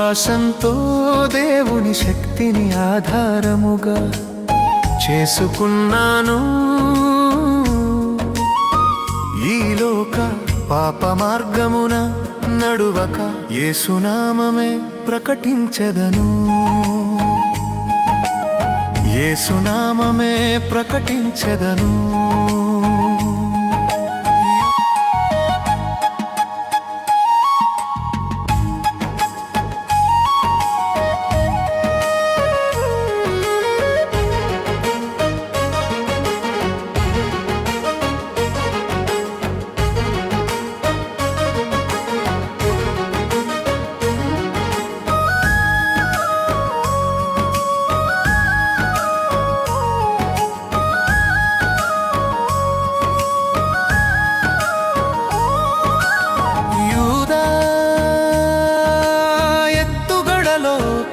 విశ్వాసంతో దేవుని శక్తిని ఆధారముగా చేసుకున్నాను. ఈ లోక పాప మార్గమున నడువక ఏసునామమే ప్రకటించెదను. ఏసునామమే ప్రకటించెదను.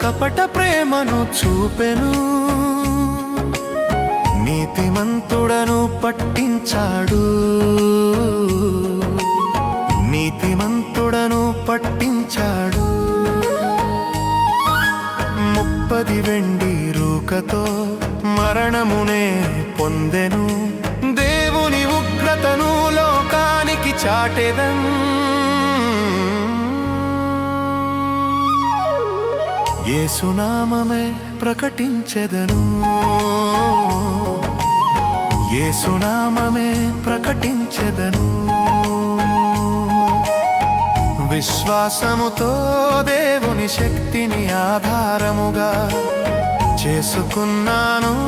కపట ప్రేమను చూపెను. నీతిమంతుడను పట్టించాడు. నీతిమంతుడను పట్టించాడు. ముప్పది వెండి రూకతో మరణమునే పొందెను. దేవుని ఉగ్రతను లోకానికి చాటెదం ఏసునామమే ప్రకటించెదను. ఏసునామమే ప్రకటించెదను. విశ్వాసముతో దేవుని శక్తిని ఆధారముగా చేసుకున్నాను.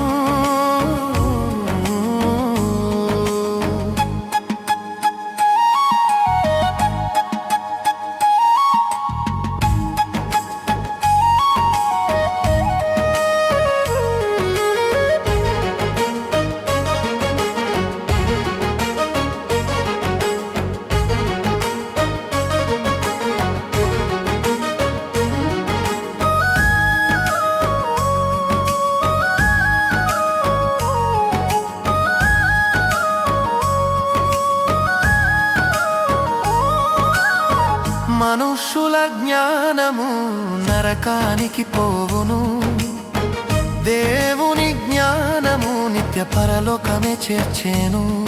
జ్ఞానము నరకానికి పోవును. దేవుని జ్ఞానము నిత్య పరలోకమే చేర్చేను.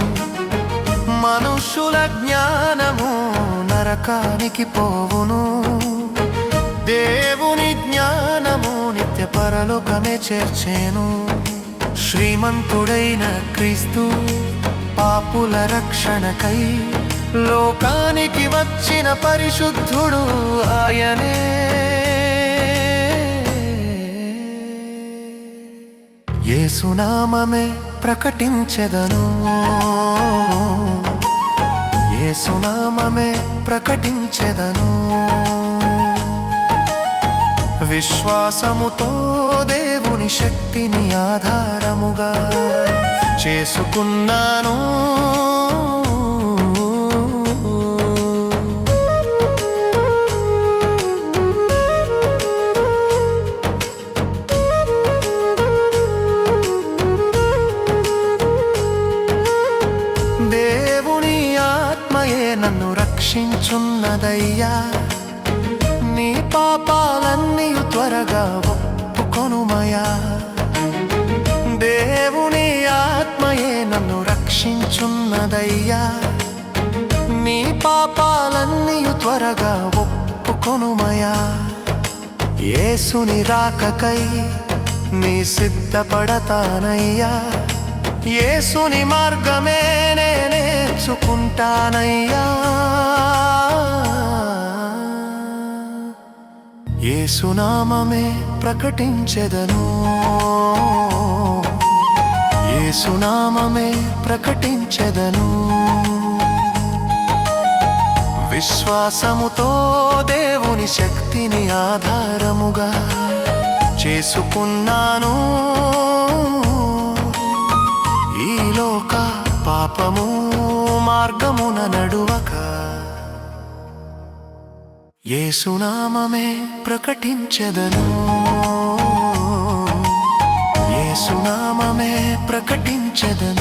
మనుషుల జ్ఞానము నరకానికి పోవును. దేవుని జ్ఞానము నిత్య పరలోకమే చేర్చేను. శ్రీమంతుడైన క్రీస్తు పాపుల రక్షణకై లోకానికి వచ్చిన పరిశుద్ధుడు ఆయనే. ఏసునామమే ప్రకటించెదను. ఏసునామమే ప్రకటించెదను. విశ్వాసముతో దేవుని శక్తిని ఆధారముగా చేసుకున్నాను. రక్షించున్నదయ్యా. నీ పాపాలన్నీ త్వరగా ఒప్పుకొనుమయా దేవుని ఆత్మయే నన్ను రక్షించున్నదయ్యా. నీ పాపాలన్నీ త్వరగా ఒప్పుకొనుమయా ఏసుని రాకకై నీ సిద్ధపడతానయ్యా. ఏసుని మార్గమే నేనే నేర్చుకుంటానయ్యా ఏసునామమే ప్రకటించెదను. ఏసునామమే ప్రకటించెదను. విశ్వాసముతో దేవుని శక్తిని ఆధారముగా చేసుకున్నాను. ఈ లోక పాపము మార్గమున నడువక. ఏసునామమే ప్రకటించదను. ఏసునామమే ప్రకటించదను.